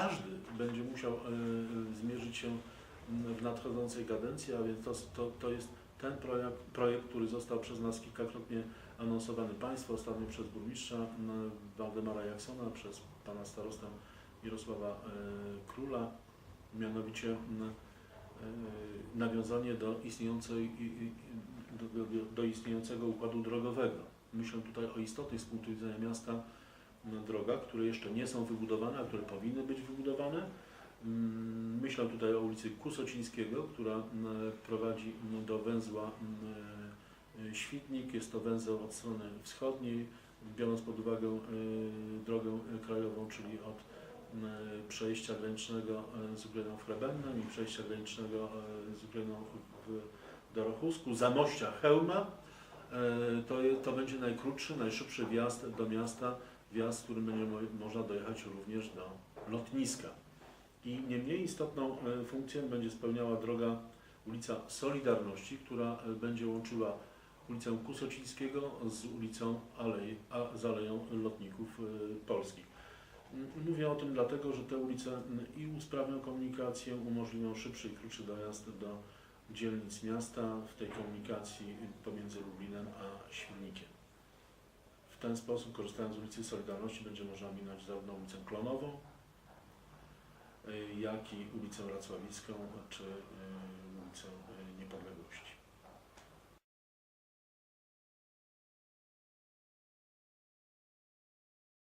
każdy będzie musiał e, e, zmierzyć się w nadchodzącej kadencji, a więc to, to, to jest ten projekt, projekt, który został przez nas kilkakrotnie anonsowany Państwu, ostatnio przez burmistrza Waldemara Jaksona, przez pana starostę Mirosława e, Króla, mianowicie nawiązanie do, istniejącej, do, do, do istniejącego układu drogowego. Myślę tutaj o istotnych z punktu widzenia miasta drogach, które jeszcze nie są wybudowane, a które powinny być wybudowane. Mm, Myślę tutaj o ulicy Kusocińskiego, która m, prowadzi m, do węzła e, Świtnik. Jest to węzeł od strony wschodniej, biorąc pod uwagę e, drogę krajową, czyli od przejścia granicznego e, z Ukrainą w Chrebennem i przejścia granicznego e, z Ukrainą w Dorochusku, Zamościa Chełma. E, To, to będzie najkrótszy, najszybszy wjazd do miasta, wjazd, którym będzie mo- można dojechać również do lotniska. I nie mniej istotną e, funkcję będzie spełniała droga ulica Solidarności, która e, będzie łączyła ulicę Kusocińskiego z ulicą Alei, a, z Aleją Lotników e, Polskich. Mówię o tym dlatego, że te ulice i usprawnią komunikację, umożliwią szybszy i krótszy dojazd do dzielnic miasta w tej komunikacji pomiędzy Lublinem a Świdnikiem. Ten sposób, korzystając z ulicy Solidarności, będzie można minąć zarówno ulicę Klonową, y, jak i ulicę Racławicką czy y, ulicę y, Niepodległości.